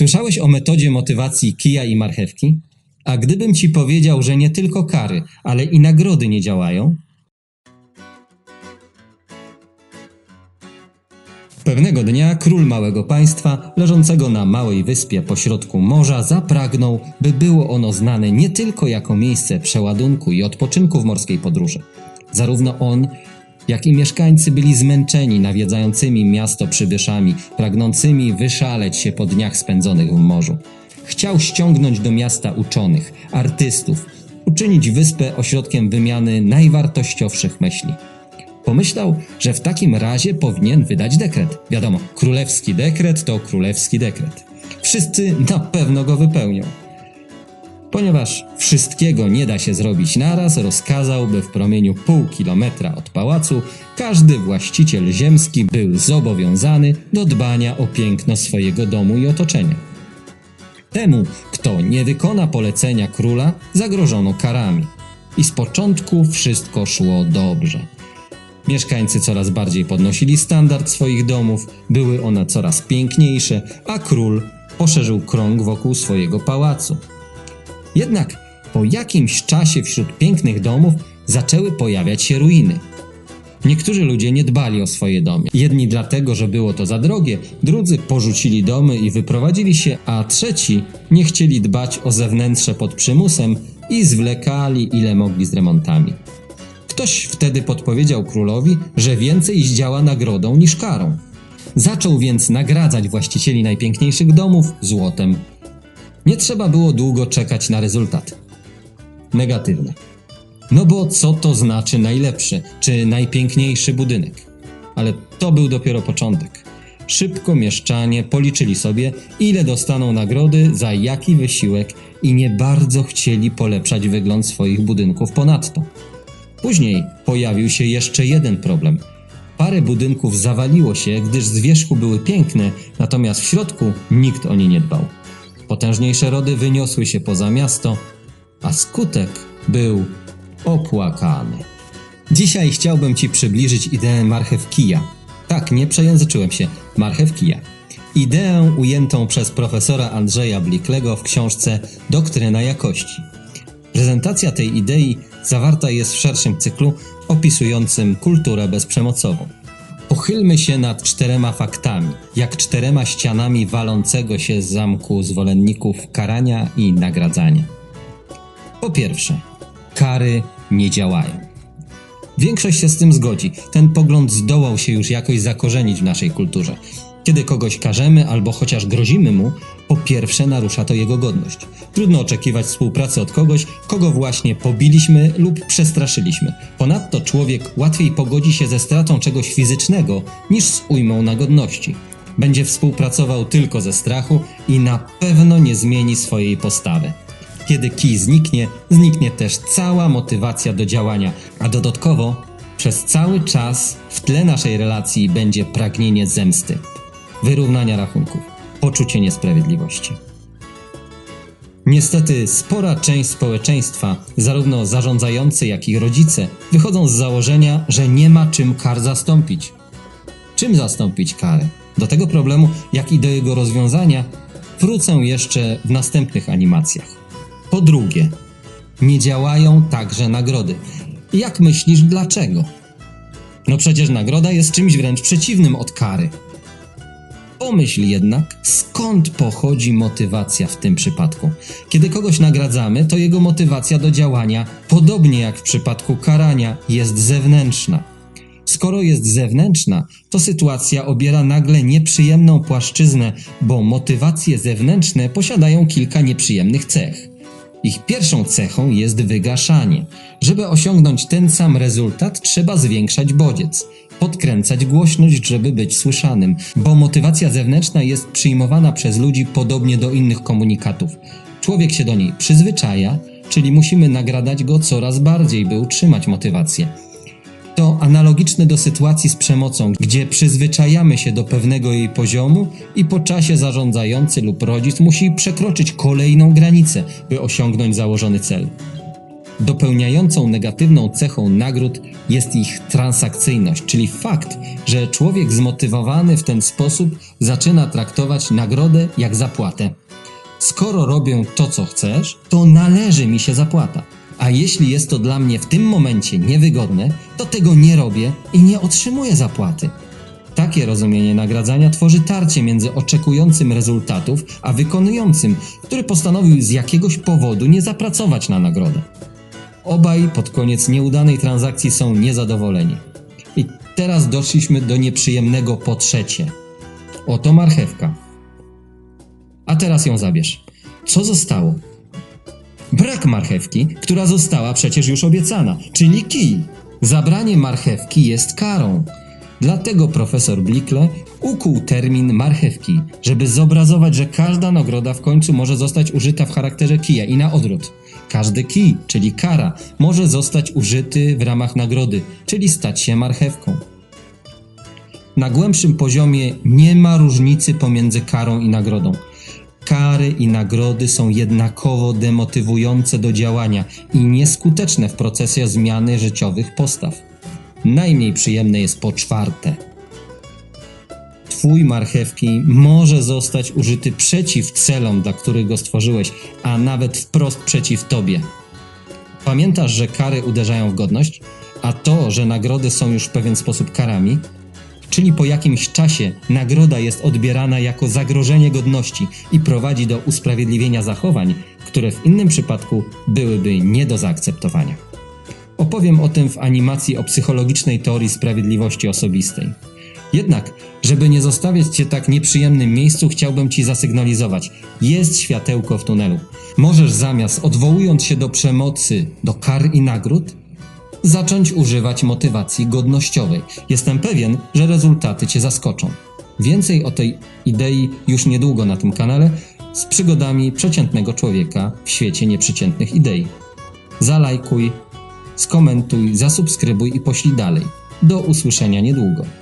Słyszałeś o metodzie motywacji kija i marchewki? A gdybym ci powiedział, że nie tylko kary, ale i nagrody nie działają? Pewnego dnia król małego państwa, leżącego na małej wyspie pośrodku morza, zapragnął, by było ono znane nie tylko jako miejsce przeładunku i odpoczynku w morskiej podróży. Zarówno on, jak i mieszkańcy byli zmęczeni nawiedzającymi miasto przybyszami, pragnącymi wyszaleć się po dniach spędzonych w morzu. Chciał ściągnąć do miasta uczonych, artystów, uczynić wyspę ośrodkiem wymiany najwartościowszych myśli. Pomyślał, że w takim razie powinien wydać dekret. Wiadomo, królewski dekret to królewski dekret. Wszyscy na pewno go wypełnią. Ponieważ wszystkiego nie da się zrobić naraz, rozkazał, by w promieniu pół kilometra od pałacu każdy właściciel ziemski był zobowiązany do dbania o piękno swojego domu i otoczenia. Temu, kto nie wykona polecenia króla, zagrożono karami. I z początku wszystko szło dobrze. Mieszkańcy coraz bardziej podnosili standard swoich domów, były one coraz piękniejsze, a król poszerzył krąg wokół swojego pałacu. Jednak po jakimś czasie wśród pięknych domów zaczęły pojawiać się ruiny. Niektórzy ludzie nie dbali o swoje domy. Jedni dlatego, że było to za drogie, drudzy porzucili domy i wyprowadzili się, a trzeci nie chcieli dbać o zewnętrze pod przymusem i zwlekali ile mogli z remontami. Ktoś wtedy podpowiedział królowi, że więcej zdziała nagrodą niż karą. Zaczął więc nagradzać właścicieli najpiękniejszych domów złotem. Nie trzeba było długo czekać na rezultat. Negatywny. No bo co to znaczy najlepszy czy najpiękniejszy budynek? Ale to był dopiero początek. Szybko mieszczanie policzyli sobie, ile dostaną nagrody za jaki wysiłek i nie bardzo chcieli polepszać wygląd swoich budynków ponadto. Później pojawił się jeszcze jeden problem. Parę budynków zawaliło się, gdyż z wierzchu były piękne, natomiast w środku nikt o nie nie dbał. Potężniejsze rody wyniosły się poza miasto, a skutek był opłakany. Dzisiaj chciałbym Ci przybliżyć ideę marchew kija. Tak, nie przejęzyczyłem się, marchew kija. Ideę ujętą przez profesora Andrzeja Bliklego w książce Doktryna jakości. Prezentacja tej idei zawarta jest w szerszym cyklu opisującym kulturę bezprzemocową. Pochylmy się nad czterema faktami, jak czterema ścianami walącego się z zamku zwolenników karania i nagradzania. Po pierwsze, kary nie działają. Większość się z tym zgodzi. Ten pogląd zdołał się już jakoś zakorzenić w naszej kulturze. Kiedy kogoś karzemy albo chociaż grozimy mu, po pierwsze narusza to jego godność. Trudno oczekiwać współpracy od kogoś, kogo właśnie pobiliśmy lub przestraszyliśmy. Ponadto człowiek łatwiej pogodzi się ze stratą czegoś fizycznego niż z ujmą na godności. Będzie współpracował tylko ze strachu i na pewno nie zmieni swojej postawy. Kiedy kij zniknie, zniknie też cała motywacja do działania, a dodatkowo przez cały czas w tle naszej relacji będzie pragnienie zemsty, wyrównania rachunków, poczucie niesprawiedliwości. Niestety spora część społeczeństwa, zarówno zarządzający, jak i rodzice, wychodzą z założenia, że nie ma czym kar zastąpić. Czym zastąpić karę? Do tego problemu, jak i do jego rozwiązania, wrócę jeszcze w następnych animacjach. Po drugie, nie działają także nagrody. Jak myślisz, dlaczego? No przecież nagroda jest czymś wręcz przeciwnym od kary. Pomyśl jednak, skąd pochodzi motywacja w tym przypadku. Kiedy kogoś nagradzamy, to jego motywacja do działania, podobnie jak w przypadku karania, jest zewnętrzna. Skoro jest zewnętrzna, to sytuacja obiera nagle nieprzyjemną płaszczyznę, bo motywacje zewnętrzne posiadają kilka nieprzyjemnych cech. Ich pierwszą cechą jest wygaszanie. Żeby osiągnąć ten sam rezultat, trzeba zwiększać bodziec, podkręcać głośność, żeby być słyszanym, bo motywacja zewnętrzna jest przyjmowana przez ludzi podobnie do innych komunikatów. Człowiek się do niej przyzwyczaja, czyli musimy nagradać go coraz bardziej, by utrzymać motywację. To analogiczne do sytuacji z przemocą, gdzie przyzwyczajamy się do pewnego jej poziomu i po czasie zarządzający lub rodzic musi przekroczyć kolejną granicę, by osiągnąć założony cel. Dopełniającą negatywną cechą nagród jest ich transakcyjność, czyli fakt, że człowiek zmotywowany w ten sposób zaczyna traktować nagrodę jak zapłatę. Skoro robię to, co chcesz, to należy mi się zapłata. A jeśli jest to dla mnie w tym momencie niewygodne, to tego nie robię i nie otrzymuję zapłaty. Takie rozumienie nagradzania tworzy tarcie między oczekującym rezultatów, a wykonującym, który postanowił z jakiegoś powodu nie zapracować na nagrodę. Obaj pod koniec nieudanej transakcji są niezadowoleni. I teraz doszliśmy do nieprzyjemnego po trzecie. Oto marchewka. A teraz ją zabierz. Co zostało? Brak marchewki, która została przecież już obiecana, czyli kij. Zabranie marchewki jest karą. Dlatego profesor Blikle ukuł termin marchewki, żeby zobrazować, że każda nagroda w końcu może zostać użyta w charakterze kija i na odwrót. Każdy kij, czyli kara, może zostać użyty w ramach nagrody, czyli stać się marchewką. Na głębszym poziomie nie ma różnicy pomiędzy karą i nagrodą. Kary i nagrody są jednakowo demotywujące do działania i nieskuteczne w procesie zmiany życiowych postaw. Najmniej przyjemne jest po czwarte. Twój marchewki może zostać użyty przeciw celom, dla których go stworzyłeś, a nawet wprost przeciw tobie. Pamiętasz, że kary uderzają w godność, a to, że nagrody są już w pewien sposób karami, czyli po jakimś czasie nagroda jest odbierana jako zagrożenie godności i prowadzi do usprawiedliwienia zachowań, które w innym przypadku byłyby nie do zaakceptowania. Opowiem o tym w animacji o psychologicznej teorii sprawiedliwości osobistej. Jednak, żeby nie zostawiać Cię tak nieprzyjemnym miejscu, chciałbym Ci zasygnalizować: jest światełko w tunelu. Możesz zamiast odwołując się do przemocy, do kar i nagród, zacząć używać motywacji godnościowej. Jestem pewien, że rezultaty Cię zaskoczą. Więcej o tej idei już niedługo na tym kanale z przygodami przeciętnego człowieka w świecie nieprzeciętnych idei. Zalajkuj, skomentuj, zasubskrybuj i poślij dalej. Do usłyszenia niedługo.